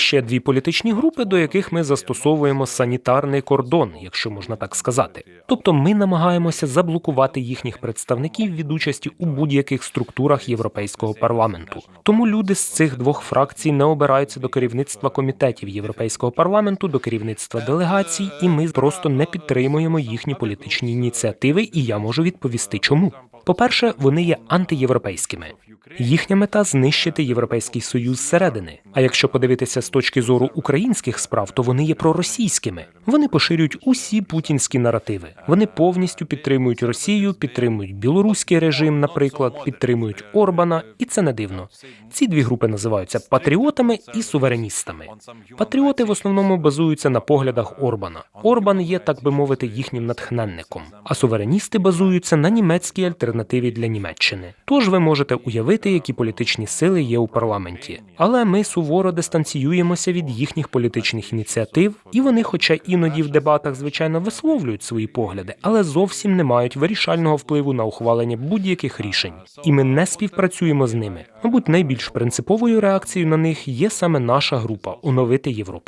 ще дві політичні групи, до яких ми застосовуємо санітарний кордон, якщо можна так сказати. Тобто ми намагаємося заблокувати їхніх представників від участі у будь-яких структурах Європейського парламенту. Тому люди з цих двох фракцій не обираються до керівництва комітетів Європейського парламенту, до керівництва делегацій, і ми просто не підтримуємо їхні політичні ініціативи. І я можу відповісти, чому. По-перше, вони є антиєвропейськими. Їхня мета знищити європейський союз зсередини. А якщо подивитися з точки зору українських справ, то вони є проросійськими. Вони поширюють усі путінські наративи. Вони повністю підтримують Росію, підтримують білоруський режим, наприклад, підтримують Орбана, і це не дивно. Ці дві групи називаються патріотами і сувереністами. Патріоти в основному базуються на поглядах Орбана. Орбан є, так би мовити, їхнім натхненником. А сувереністи базуються на німецькій альтернативі для Німеччини. Тож ви можете уявити, які політичні сили є у парламенті. Але ми суворо дистанціюємося від їхніх політичних ініціатив, і вони, хоча іноді в дебатах, звичайно, висловлюють свої погляди, але зовсім не мають вирішального впливу на ухвалення будь-яких рішень. І ми не співпрацюємо з ними. Мабуть, найбільш принциповою реакцією на них є саме наша група оновити Європу.